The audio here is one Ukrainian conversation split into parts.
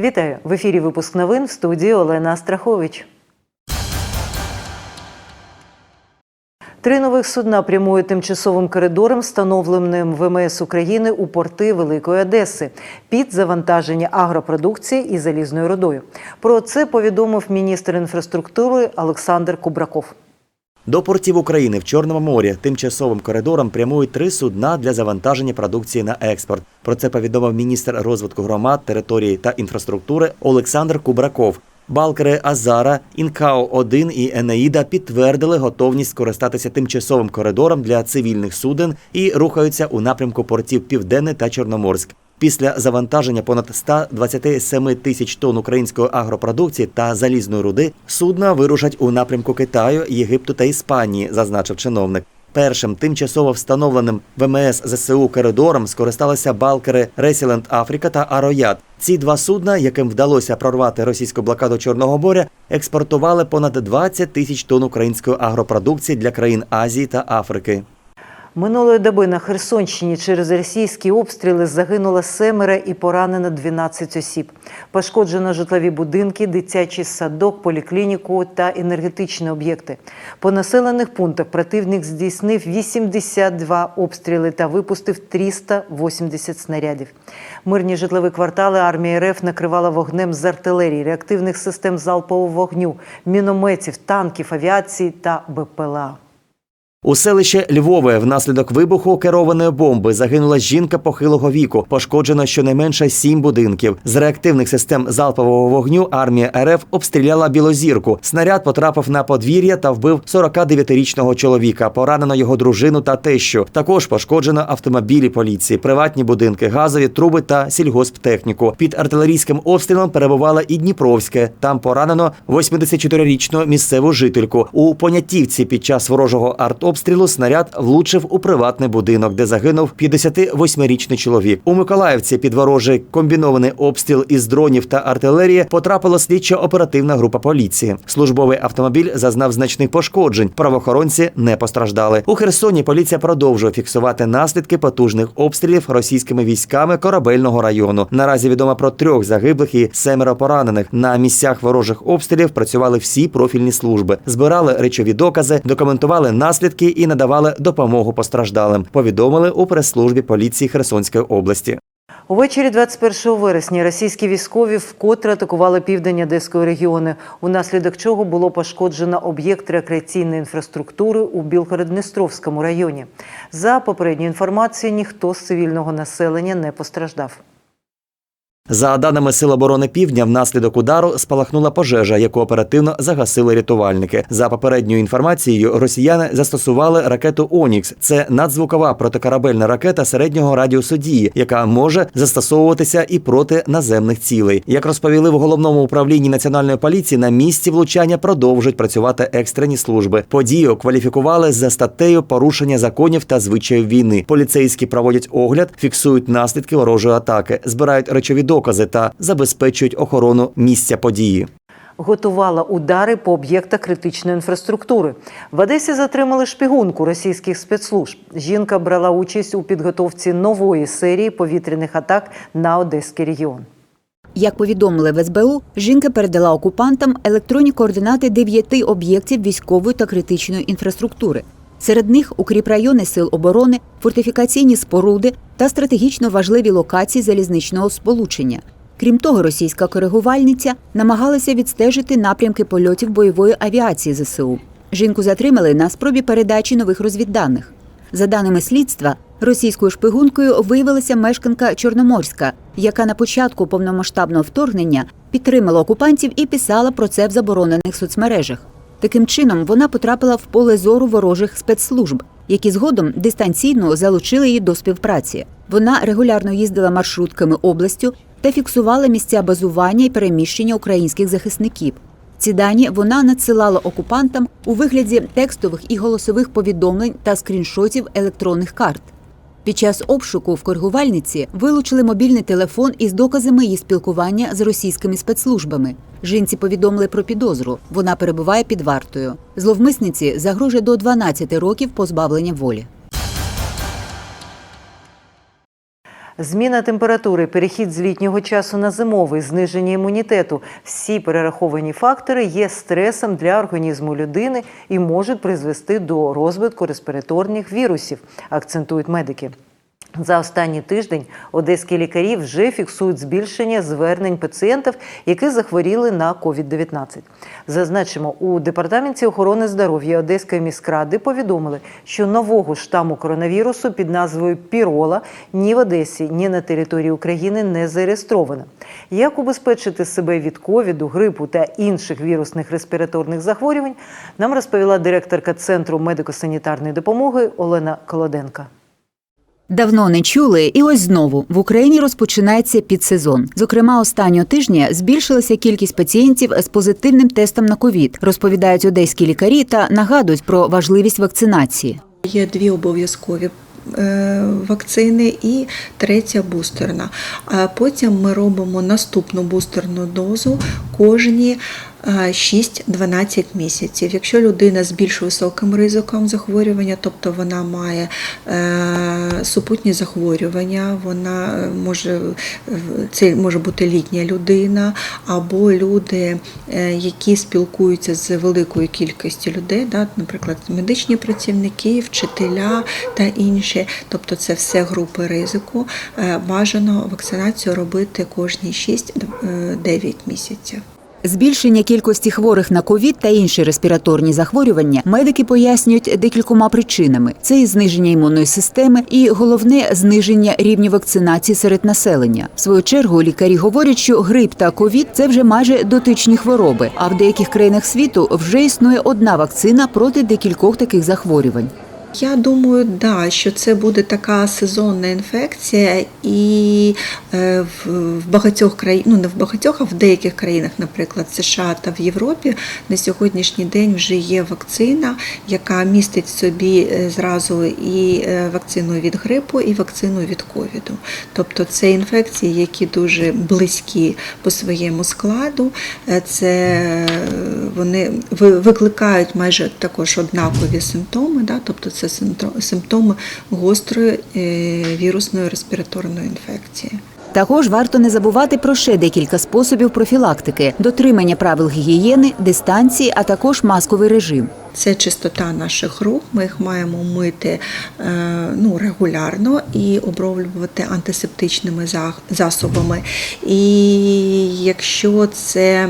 Вітаю в ефірі. Випуск новин в студії Олена Астрахович. Три нових судна прямують тимчасовим коридором, встановленим ВМС України у порти Великої Одеси під завантаження агропродукції і залізною рудою. Про це повідомив міністр інфраструктури Олександр Кубраков. До портів України в Чорному морі тимчасовим коридором прямують три судна для завантаження продукції на експорт. Про це повідомив міністр розвитку громад, території та інфраструктури Олександр Кубраков. Балкери Азара, Інкао 1 і Енеїда підтвердили готовність скористатися тимчасовим коридором для цивільних суден і рухаються у напрямку портів Південний та Чорноморськ. Після завантаження понад 127 тисяч тонн української агропродукції та залізної руди судна вирушать у напрямку Китаю, Єгипту та Іспанії, зазначив чиновник. Першим тимчасово встановленим ВМС ЗСУ коридором скористалися балкери Ресіленд Африка та Ароят. Ці два судна, яким вдалося прорвати російську блокаду Чорного моря, експортували понад 20 тисяч тонн української агропродукції для країн Азії та Африки. Минулої доби на Херсонщині через російські обстріли загинуло семеро і поранено 12 осіб. Пошкоджено житлові будинки, дитячий садок, поліклініку та енергетичні об'єкти. По населених пунктах противник здійснив 82 обстріли та випустив 380 снарядів. Мирні житлові квартали армія РФ накривала вогнем з артилерії, реактивних систем залпового вогню, мінометів, танків, авіації та БПЛА. У селище Львове внаслідок вибуху керованої бомби загинула жінка похилого віку. Пошкоджено щонайменше сім будинків. З реактивних систем залпового вогню армія РФ обстріляла білозірку. Снаряд потрапив на подвір'я та вбив 49-річного чоловіка. Поранено його дружину та тещу. Також пошкоджено автомобілі поліції, приватні будинки, газові труби та сільгосптехніку. Під артилерійським обстрілом перебувала і Дніпровське. Там поранено 84-річну місцеву жительку. У Понятівці під час ворожого артобстрілу снаряд влучив у приватний будинок, де загинув 58-річний чоловік. У Миколаївці під ворожий комбінований обстріл із дронів та артилерії потрапила слідчо-оперативна група поліції. Службовий автомобіль зазнав значних пошкоджень. Правоохоронці не постраждали. У Херсоні поліція продовжує фіксувати наслідки потужних обстрілів російськими військами корабельного району. Наразі відомо про трьох загиблих і семеро поранених. На місцях ворожих обстрілів працювали всі профільні служби, збирали речові докази, документували наслідки і надавали допомогу постраждалим. Повідомили у прес-службі поліції Херсонської області. Увечері 21 вересня російські військові вкотре атакували південь Одеської регіону, унаслідок чого було пошкоджено об'єкт рекреаційної інфраструктури у Білгород-Дністровському районі. За попередньою інформацією, ніхто з цивільного населення не постраждав. За даними Сил оборони Півдня, внаслідок удару спалахнула пожежа, яку оперативно загасили рятувальники. За попередньою інформацією, росіяни застосували ракету Онікс. Це надзвукова протикорабельна ракета середнього радіусу дії, яка може застосовуватися і проти наземних цілей. Як розповіли в головному управлінні національної поліції, на місці влучання продовжують працювати екстрені служби. Подію кваліфікували за статтею порушення законів та звичаїв війни. Поліцейські проводять огляд, фіксують наслідки ворожої атаки, збирають речові докази та забезпечують охорону місця події. Готувала удари по об'єктах критичної інфраструктури. В Одесі затримали шпигунку російських спецслужб. Жінка брала участь у підготовці нової серії повітряних атак на Одеський регіон. Як повідомили в СБУ, жінка передала окупантам електронні координати дев'яти об'єктів військової та критичної інфраструктури. Серед них укріпрайони сил оборони, фортифікаційні споруди та стратегічно важливі локації залізничного сполучення. Крім того, російська коригувальниця намагалася відстежити напрямки польотів бойової авіації ЗСУ. Жінку затримали на спробі передачі нових розвідданих. За даними слідства, російською шпигункою виявилася мешканка Чорноморська, яка на початку повномасштабного вторгнення підтримала окупантів і писала про це в заборонених соцмережах. Таким чином, вона потрапила в поле зору ворожих спецслужб, які згодом дистанційно залучили її до співпраці. Вона регулярно їздила маршрутками областю та фіксувала місця базування і переміщення українських захисників. Ці дані вона надсилала окупантам у вигляді текстових і голосових повідомлень та скріншотів електронних карт. Під час обшуку в коргувальниці вилучили мобільний телефон із доказами її спілкування з російськими спецслужбами. Жінці повідомили про підозру. Вона перебуває під вартою. Зловмисниці загрожує до 12 років позбавлення волі. Зміна температури, перехід з літнього часу на зимовий, зниження імунітету всі перераховані фактори є стресом для організму людини і можуть призвести до розвитку респіраторних вірусів, акцентують медики. За останній тиждень одеські лікарі вже фіксують збільшення звернень пацієнтів, які захворіли на COVID-19. Зазначимо, у департаменті охорони здоров'я Одеської міськради повідомили, що нового штаму коронавірусу під назвою Пірола ні в Одесі, ні на території України не зареєстровано. Як убезпечити себе від ковіду, грипу та інших вірусних респіраторних захворювань, нам розповіла директорка Центру медико-санітарної допомоги Олена Колоденка. Давно не чули, і ось знову в Україні розпочинається підсезон. Зокрема, останнього тижня збільшилася кількість пацієнтів з позитивним тестом на ковід, розповідають одеські лікарі та нагадують про важливість вакцинації. Є дві обов'язкові е, вакцини і третя бустерна. А потім ми робимо наступну бустерну дозу кожні 6-12 місяців. Якщо людина з більш високим ризиком захворювання, тобто вона має е, супутні захворювання, вона е, може це може бути літня людина або люди, е, які спілкуються з великою кількістю людей, да, наприклад, медичні працівники, вчителя та інші, тобто це все групи ризику. Е, Бажано вакцинацію робити кожні 6-9 місяців. Збільшення кількості хворих на ковід та інші респіраторні захворювання медики пояснюють декількома причинами: це і зниження імунної системи, і головне зниження рівня вакцинації серед населення. В свою чергу лікарі говорять, що грип та ковід це вже майже дотичні хвороби. А в деяких країнах світу вже існує одна вакцина проти декількох таких захворювань. Я думаю, да, що це буде така сезонна інфекція, і е, в, багатьох країнах, ну не в багатьох, а в деяких країнах, наприклад, США та в Європі, на сьогоднішній день вже є вакцина, яка містить собі е, зразу і е, вакцину від грипу, і вакцину від ковіду. Тобто це інфекції, які дуже близькі по своєму складу. Це вони викликають майже також однакові симптоми, да? тобто це симптоми гострої е, вірусної респіраторної інфекції. Також варто не забувати про ще декілька способів профілактики: дотримання правил гігієни, дистанції, а також масковий режим. Це чистота наших рук. Ми їх маємо мити е, ну, регулярно і оброблювати антисептичними засобами. І якщо це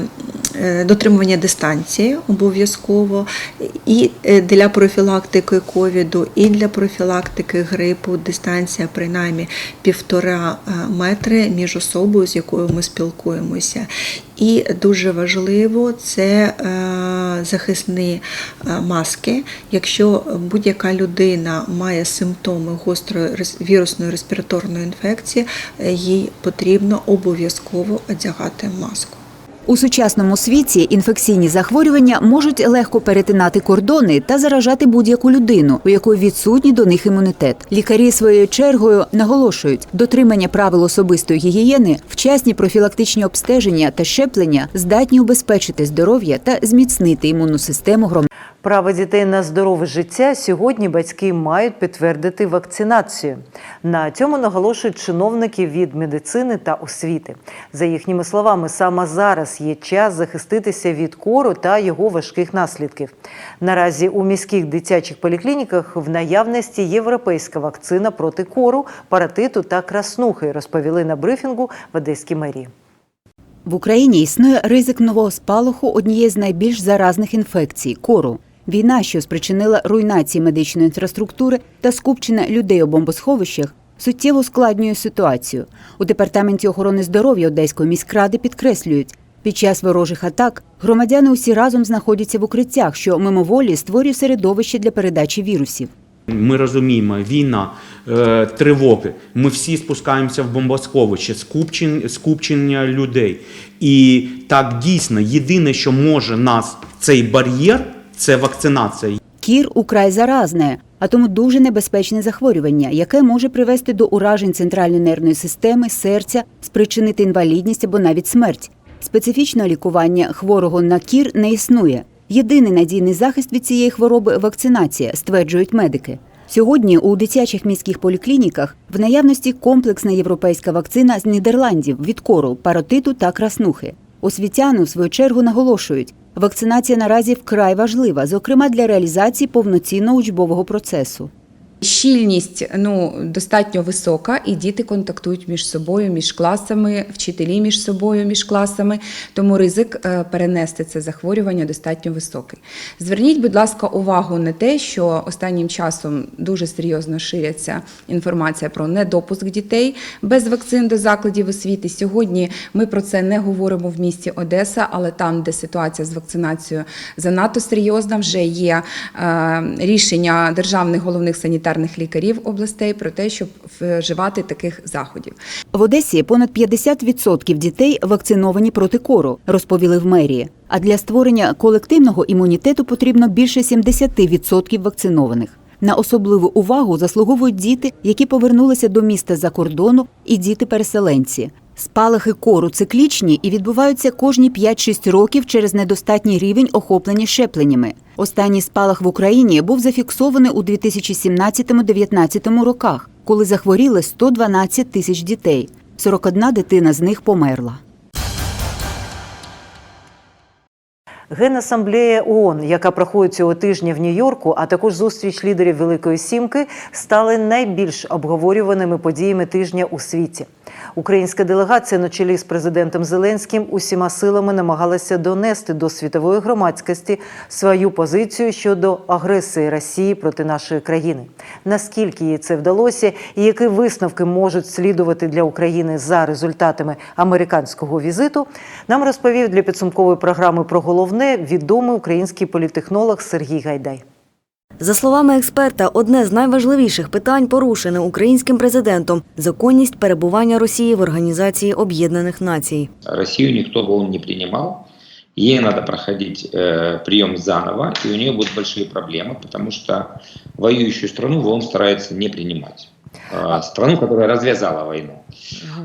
дотримування дистанції обов'язково, і е, для профілактики ковіду, і для профілактики грипу дистанція принаймні півтора е, метри між особою, з якою ми спілкуємося. І дуже важливо це е, захисні е, маски. Якщо будь-яка людина має симптоми гострої вірусної респіраторної інфекції, е, їй потрібно обов'язково одягати маску. У сучасному світі інфекційні захворювання можуть легко перетинати кордони та заражати будь-яку людину, у якої відсутній до них імунітет. Лікарі своєю чергою наголошують, дотримання правил особистої гігієни, вчасні профілактичні обстеження та щеплення здатні убезпечити здоров'я та зміцнити імунну систему громадян. Право дітей на здорове життя сьогодні батьки мають підтвердити вакцинацію. На цьому наголошують чиновники від медицини та освіти. За їхніми словами, саме зараз є час захиститися від кору та його важких наслідків. Наразі у міських дитячих поліклініках в наявності європейська вакцина проти кору, паратиту та краснухи, розповіли на брифінгу в Одеській мерії. В Україні існує ризик нового спалаху однієї з найбільш заразних інфекцій кору. Війна, що спричинила руйнації медичної інфраструктури та скупчення людей у бомбосховищах, суттєво ускладнює ситуацію. У департаменті охорони здоров'я Одеської міськради підкреслюють, під час ворожих атак громадяни усі разом знаходяться в укриттях, що мимоволі створює середовище для передачі вірусів. Ми розуміємо, війна, е, тривоги. Ми всі спускаємося в бомбосховище, скупчення, скупчення людей. І так дійсно, єдине, що може нас цей бар'єр, це вакцинація. Кір украй заразне, а тому дуже небезпечне захворювання, яке може привести до уражень центральної нервної системи, серця, спричинити інвалідність або навіть смерть. Специфічного лікування хворого на кір не існує. Єдиний надійний захист від цієї хвороби вакцинація, стверджують медики. Сьогодні у дитячих міських поліклініках в наявності комплексна європейська вакцина з Нідерландів від кору, паротиту та краснухи. Освітяни, в свою чергу, наголошують, вакцинація наразі вкрай важлива, зокрема для реалізації повноцінного учбового процесу. Щільність ну достатньо висока, і діти контактують між собою, між класами, вчителі між собою, між класами. Тому ризик е, перенести це захворювання достатньо високий. Зверніть, будь ласка, увагу на те, що останнім часом дуже серйозно ширяться інформація про недопуск дітей без вакцин до закладів освіти. Сьогодні ми про це не говоримо в місті Одеса, але там, де ситуація з вакцинацією занадто серйозна, вже є е, рішення державних головних санітарних лікарів областей про те, щоб вживати таких заходів. В Одесі понад 50% дітей вакциновані проти кору, розповіли в мерії. А для створення колективного імунітету потрібно більше 70% вакцинованих. На особливу увагу заслуговують діти, які повернулися до міста за кордону, і діти-переселенці. Спалахи кору циклічні і відбуваються кожні 5-6 років через недостатній рівень охоплення щепленнями. Останній спалах в Україні був зафіксований у 2017-2019 роках, коли захворіли 112 тисяч дітей. 41 дитина з них померла. Генасамблея ООН, яка проходить цього тижня в Нью-Йорку, а також зустріч лідерів Великої Сімки, стали найбільш обговорюваними подіями тижня у світі. Українська делегація на чолі з президентом Зеленським усіма силами намагалася донести до світової громадськості свою позицію щодо агресії Росії проти нашої країни. Наскільки їй це вдалося, і які висновки можуть слідувати для України за результатами американського візиту, нам розповів для підсумкової програми про головне відомий український політехнолог Сергій Гайдай. За словами експерта, одне з найважливіших питань порушене українським президентом законність перебування Росії в Організації Об'єднаних Націй. Россию никто в ООН не принимал. Ей надо проходить э, прием заново, и у нее будут большие проблемы, потому что воюющую страну в ООН старается не принимать. Э, страну, которая развязала войну.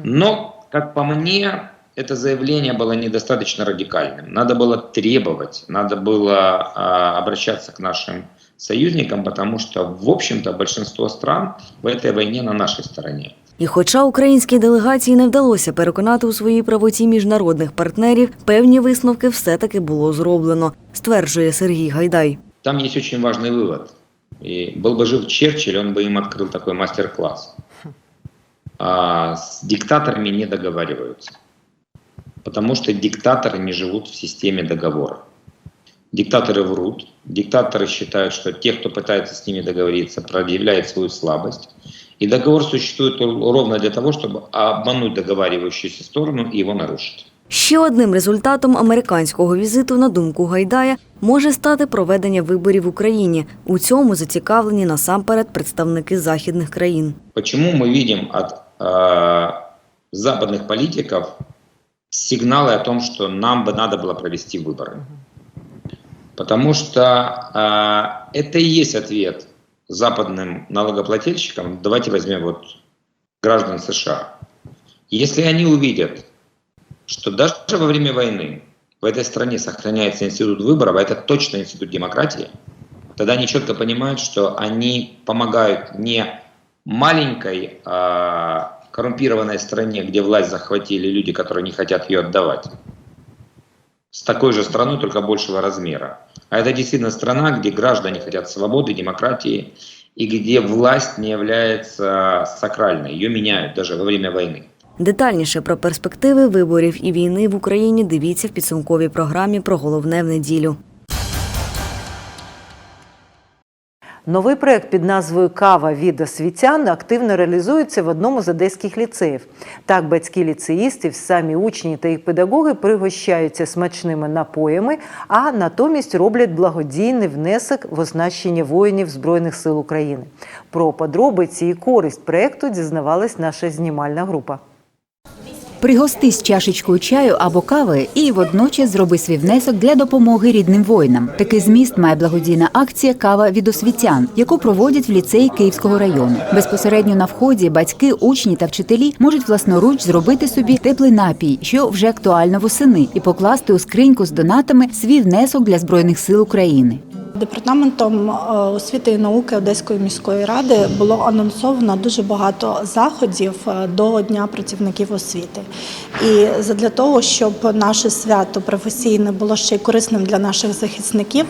Но, как по мне, это заявление было недостаточно радикальным. Надо было требовать, надо было э, обращаться к нашим союзникам, потому что, в общем-то, большинство стран в этой войне на нашей стороне. І хоча українській делегації не вдалося переконати у своїй правоті міжнародних партнерів, певні висновки все-таки було зроблено, стверджує Сергій Гайдай. Там есть очень важный вывод. И был бы жив Черчилль, он бы им открыл такой мастер-класс. А с диктаторами не договариваются. Потому что диктаторы не живут в системе договора. Диктаторы врут. Диктаторы считают, что те, кто пытается с ними договориться, проявляет свою слабость. И договор существует ровно для того, чтобы обмануть договаривающуюся сторону и его нарушить. Ще одним результатом американського візиту, на думку Гайдая, може стати проведення виборів в Україні. У цьому зацікавлені насамперед представники західних країн. Почему мы видим от э, западных политиков сигналы о том, что нам бы надо было провести выборы? Потому что э, это и есть ответ западным налогоплательщикам. Давайте возьмем вот граждан США. Если они увидят, что даже во время войны в этой стране сохраняется институт выборов, а это точно институт демократии, тогда они четко понимают, что они помогают не маленькой а, коррумпированной стране, где власть захватили люди, которые не хотят ее отдавать, с такой же страной, только большего размера. А это действительно страна, где граждане хотят свободы, демократии, и где власть не является сакральной, ее меняют даже во время войны. Детальніше про перспективи виборів і війни в Україні дивіться в підсумковій програмі про головне в неділю. Новий проект під назвою Кава від освітян активно реалізується в одному з одеських ліцеїв. Так, батьки ліцеїстів, самі учні та їх педагоги пригощаються смачними напоями, а натомість роблять благодійний внесок в оснащення воїнів Збройних сил України. Про подробиці і користь проекту дізнавалась наша знімальна група. Пригостись чашечкою чаю або кави і водночас зроби свій внесок для допомоги рідним воїнам. Такий зміст має благодійна акція Кава від освітян, яку проводять в ліцеї Київського району. Безпосередньо на вході батьки, учні та вчителі можуть власноруч зробити собі теплий напій, що вже актуально восени, і покласти у скриньку з донатами свій внесок для збройних сил України. Департаментом е, освіти і науки Одеської міської ради було анонсовано дуже багато заходів е, до Дня працівників освіти. І для того, щоб наше свято професійне було ще й корисним для наших захисників,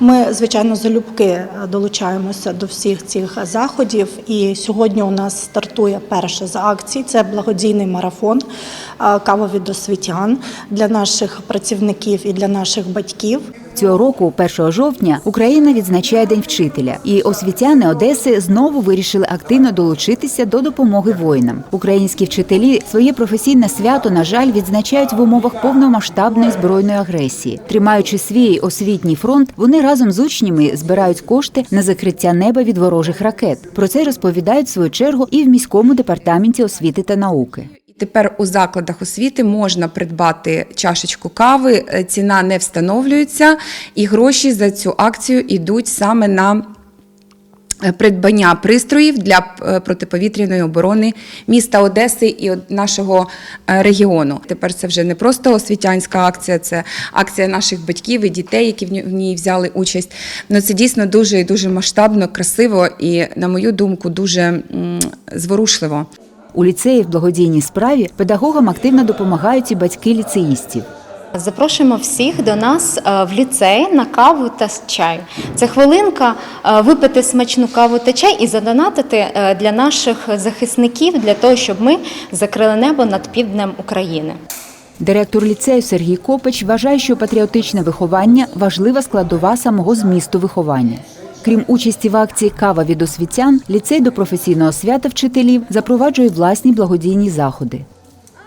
ми звичайно залюбки е, долучаємося до всіх цих заходів. І сьогодні у нас стартує перша з акцій. Це благодійний марафон кава від освітян для наших працівників і для наших батьків. Цього року, 1 жовтня, Україна відзначає День вчителя, і освітяни Одеси знову вирішили активно долучитися до допомоги воїнам. Українські вчителі своє професійне свято, на жаль, відзначають в умовах повномасштабної збройної агресії. Тримаючи свій освітній фронт, вони разом з учнями збирають кошти на закриття неба від ворожих ракет. Про це розповідають в свою чергу і в міському департаменті освіти та науки. Тепер у закладах освіти можна придбати чашечку кави, е, ціна не встановлюється, і гроші за цю акцію йдуть саме на е, придбання пристроїв для е, протиповітряної оборони міста Одеси і нашого регіону. Тепер це вже не просто освітянська акція, це акція наших батьків і дітей, які в ній взяли участь. Ну це дійсно дуже і дуже масштабно, красиво і, на мою думку, дуже зворушливо. У ліцеї в благодійній справі педагогам активно допомагають і батьки ліцеїстів. Запрошуємо всіх до нас е, в ліцей на каву та чай. Це хвилинка е, випити смачну каву та чай і задонатити е, для наших захисників для того, щоб ми закрили небо над півднем України. Директор ліцею Сергій Копич вважає, що патріотичне виховання важлива складова самого змісту виховання. Крім участі в акції Кава від освітян, ліцей до професійного свята вчителів запроваджує власні благодійні заходи.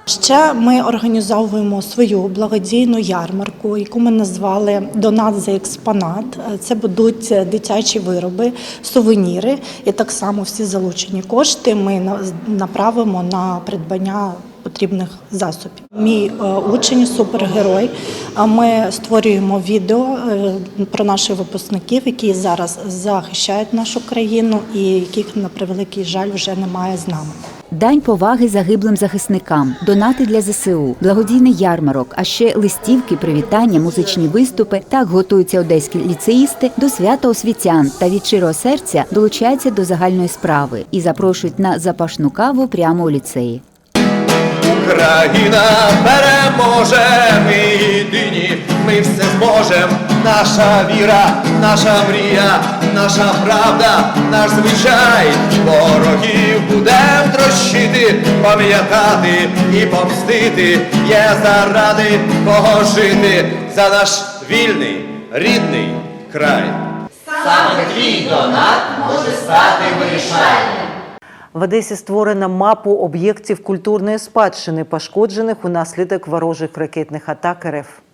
Ще ми організовуємо свою благодійну ярмарку, яку ми назвали Донат за експонат. Це будуть дитячі вироби, сувеніри, і так само всі залучені кошти ми на- направимо на придбання потрібних засобів. Мій е, учень супергерой. А ми створюємо відео е, про наших випускників, які зараз захищають нашу країну і яких на превеликий жаль вже немає з нами. Дань поваги загиблим захисникам, донати для ЗСУ, благодійний ярмарок, а ще листівки, привітання, музичні виступи. Так готуються одеські ліцеїсти до свята освітян та від щирого серця долучаються до загальної справи і запрошують на запашну каву прямо у ліцеї. Україна переможе, ми єдині, ми все зможем. Наша віра, наша мрія, наша правда, наш звичай. Ворогів будем трощити, пам'ятати і помстити. Є заради кого жити за наш вільний, рідний край. В Одесі створена мапу об'єктів культурної спадщини, пошкоджених унаслідок ворожих ракетних атак РФ.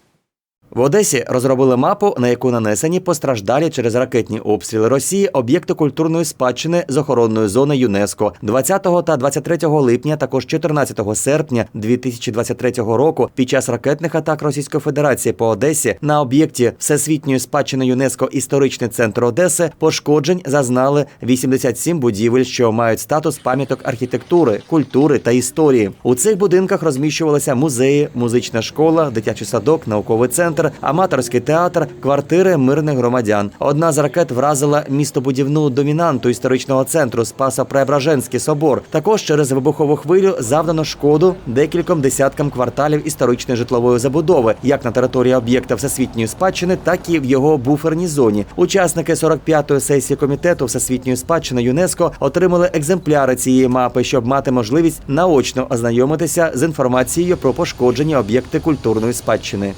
В Одесі розробили мапу, на яку нанесені постраждалі через ракетні обстріли Росії об'єкти культурної спадщини з охоронної зони ЮНЕСКО 20 та 23 липня, також 14 серпня 2023 року. Під час ракетних атак Російської Федерації по Одесі на об'єкті всесвітньої спадщини ЮНЕСКО історичний центр Одеси пошкоджень зазнали 87 будівель, що мають статус пам'яток архітектури, культури та історії. У цих будинках розміщувалися музеї, музична школа, дитячий садок, науковий центр, аматорський театр, квартири мирних громадян. Одна з ракет вразила містобудівну домінанту історичного центру Спасо-Преображенський собор. Також через вибухову хвилю завдано шкоду декільком десяткам кварталів історичної житлової забудови, як на території об'єкта всесвітньої спадщини, так і в його буферній зоні. Учасники 45-ї сесії комітету всесвітньої спадщини ЮНЕСКО отримали екземпляри цієї мапи, щоб мати можливість наочно ознайомитися з інформацією про пошкоджені об'єкти культурної спадщини.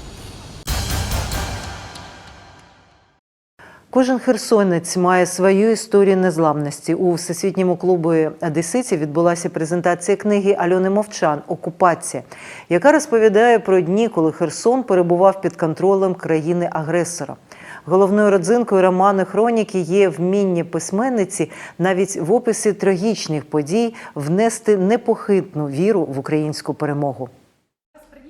Кожен херсонець має свою історію незламності. У всесвітньому клубі одеситів відбулася презентація книги Альони Мовчан Окупація, яка розповідає про дні, коли Херсон перебував під контролем країни-агресора. Головною родзинкою роману Хроніки є вміння письменниці навіть в описі трагічних подій внести непохитну віру в українську перемогу.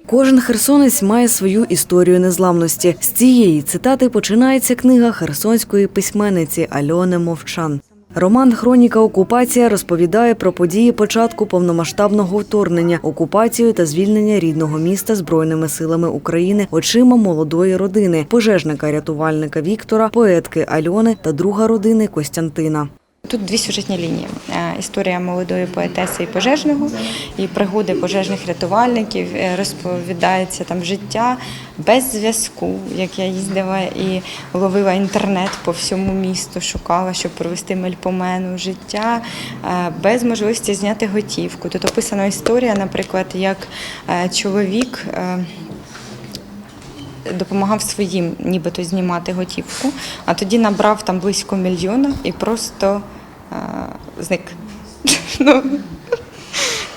Кожен херсонець має свою історію незламності. З цієї цитати починається книга херсонської письменниці Альони Мовчан. Роман Хроніка окупація розповідає про події початку повномасштабного вторгнення, окупацію та звільнення рідного міста збройними силами України очима молодої родини, пожежника рятувальника Віктора, поетки Альони та друга родини Костянтина. Тут дві сюжетні лінії: Е, історія молодої поетеси і пожежного, і пригоди пожежних рятувальників. Е, Розповідається там життя без зв'язку, як я їздила і ловила інтернет по всьому місту, шукала, щоб провести мельпомену життя е, без можливості зняти готівку. Тут описана історія, наприклад, як чоловік. допомагав своїм нібито знімати готівку, а тоді набрав там близько мільйона і просто зник. ну,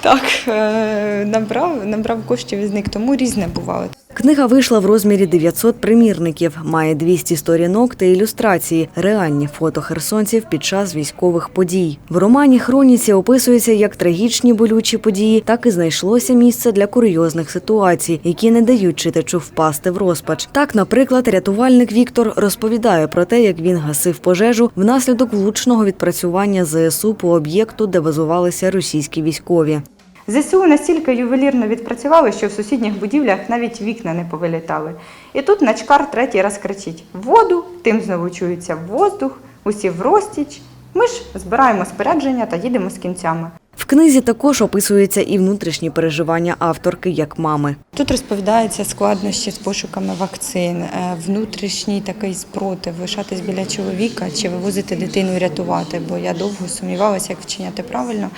так, е, набрав, набрав коштів і зник, тому різне бувало. Книга вийшла в розмірі 900 примірників, має 200 сторінок та ілюстрації, реальні фото херсонців під час військових подій. В романі Хроніці описується як трагічні болючі події, так і знайшлося місце для курйозних ситуацій, які не дають читачу впасти в розпач. Так, наприклад, рятувальник Віктор розповідає про те, як він гасив пожежу внаслідок влучного відпрацювання ЗСУ по об'єкту, де базувалися російські військові. ЗСУ настільки ювелірно відпрацювали, що в сусідніх будівлях навіть вікна не повилітали. І тут начкар третій раз кричить: воду, тим знову чується воздух, усі в розтіч. Ми ж збираємо спорядження та їдемо з кінцями. В книзі також описуються і внутрішні переживання авторки як мами. Тут розповідаються складнощі з пошуками вакцин, е, внутрішній такий спротив, лишатись біля чоловіка чи вивозити дитину рятувати, бо я довго сумнівалася, як вчиняти правильно,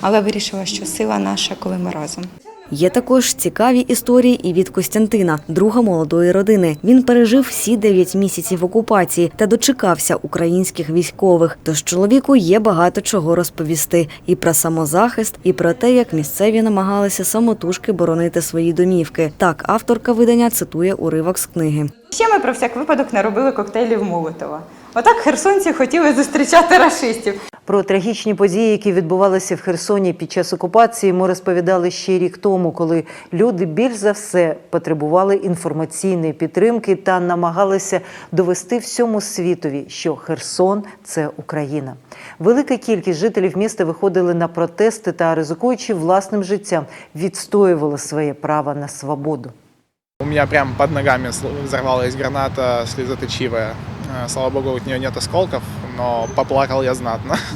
але вирішила, що сила наша, коли ми разом. Є також цікаві історії і від Костянтина, друга молодої родини. Він пережив всі дев'ять місяців окупації та дочекався українських військових. Тож чоловіку є багато чого розповісти і про самозахист, і про те, як місцеві намагалися самотужки боронити свої домівки. Так, авторка видання цитує уривок з книги. Ще ми про всяк випадок наробили коктейлів Молотова. Отак херсонці хотіли зустрічати рашистів. Про трагічні події, які відбувалися в Херсоні під час окупації, ми розповідали ще рік тому, коли люди більш за все потребували інформаційної підтримки та намагалися довести всьому світові, що Херсон це Україна. Велика кількість жителів міста виходили на протести та, ризикуючи власним життям, відстоювали своє право на свободу. У меня прям под ногами взорвалась граната слезоточивая. Э, Слава богу, от нее нет осколков, но поплакал я знатно.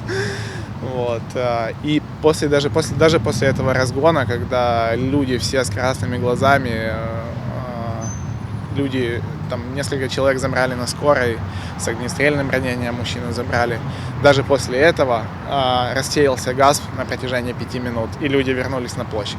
Вот. э, И после, даже, после, даже после этого разгона, когда люди все с красными глазами, э, люди, там несколько человек забрали на скорой, с огнестрельным ранением мужчину забрали. Даже после этого рассеялся газ на протяжении пяти минут, и люди вернулись на площадь.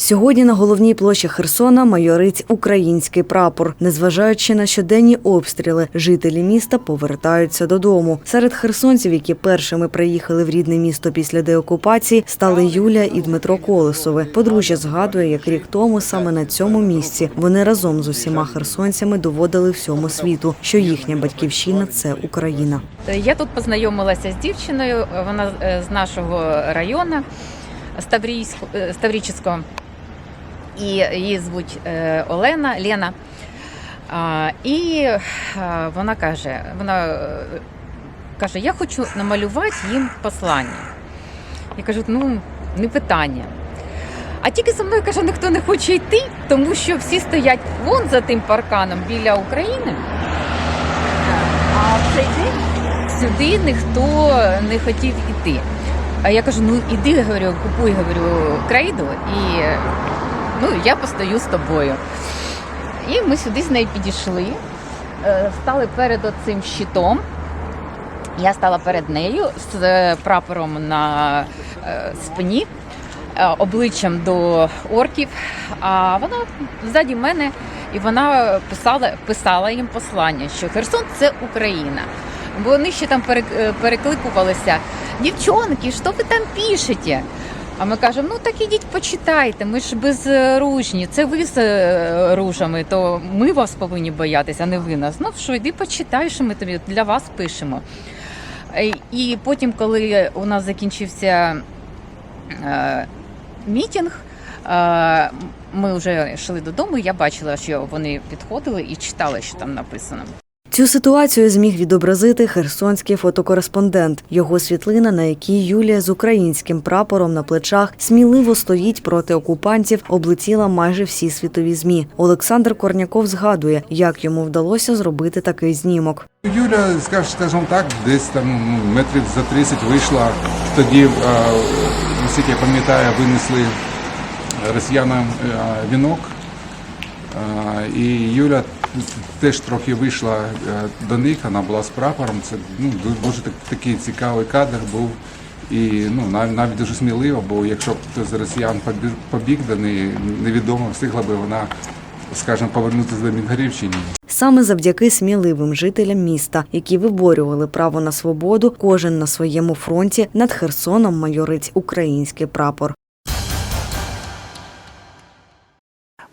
Сьогодні на головній площі Херсона майорить український прапор. Незважаючи на щоденні обстріли, жителі міста повертаються додому. Серед херсонців, які першими приїхали в рідне місто після деокупації, стали Юлія і Дмитро Колесови. Подружжя згадує, як рік тому саме на цьому місці вони разом з усіма херсонцями доводили всьому світу, що їхня батьківщина це Україна. Я тут познайомилася з дівчиною. Вона е, з нашого району Ставрійсько- е. І її звуть е, Олена Лена. І е, вона каже: вона е, каже, я хочу намалювати їм послання. Я кажу, ну, не питання. А тільки зі мною каже, ніхто не хоче йти, тому що всі стоять вон за тим парканом біля України. А в сюди ніхто не хотів іти. А я кажу: ну іди, говорю, купуй говорю, крейду, і ну, я постою з тобою. І ми сюди з нею підійшли, е, стали перед цим щитом. Я стала перед нею з е, прапором на е, спині, обличчям до орків. А вона ззаді мене і вона писала, писала їм послання, що Херсон це Україна. Бо вони ще там перек- перекликувалися. Дівчонки, що ви там пишете? А ми кажемо, ну так ідіть почитайте, ми ж безружні, це ви з е, ружами, то ми вас повинні боятися, а не ви нас. Ну що, йди почитай, що ми тобі для вас пишемо. Е, І потім, коли у нас закінчився е, мітінг, е, ми вже йшли додому, і я бачила, що вони підходили і читали, що там написано. Цю ситуацію зміг відобразити херсонський фотокореспондент. Його світлина, на якій Юлія з українським прапором на плечах сміливо стоїть проти окупантів, облетіла майже всі світові змі. Олександр Корняков згадує, як йому вдалося зробити такий знімок. Юля, скажімо так, десь там ну, метрів за 30 вийшла. Тоді, е, наскільки я пам'ятаю, винесли росіянам е, вінок. Е, І Юля теж трохи вийшла е, до них, вона була з прапором. Це ну, дуже так- такий цікавий кадр був. І ну, нав- навіть дуже сміливо, бо якщо б хтось з росіян побіг до неї, невідомо встигла би вона, скажімо, повернутися до Мінгарівщини. Саме завдяки сміливим жителям міста, які виборювали право на свободу, кожен на своєму фронті над Херсоном майорить український прапор.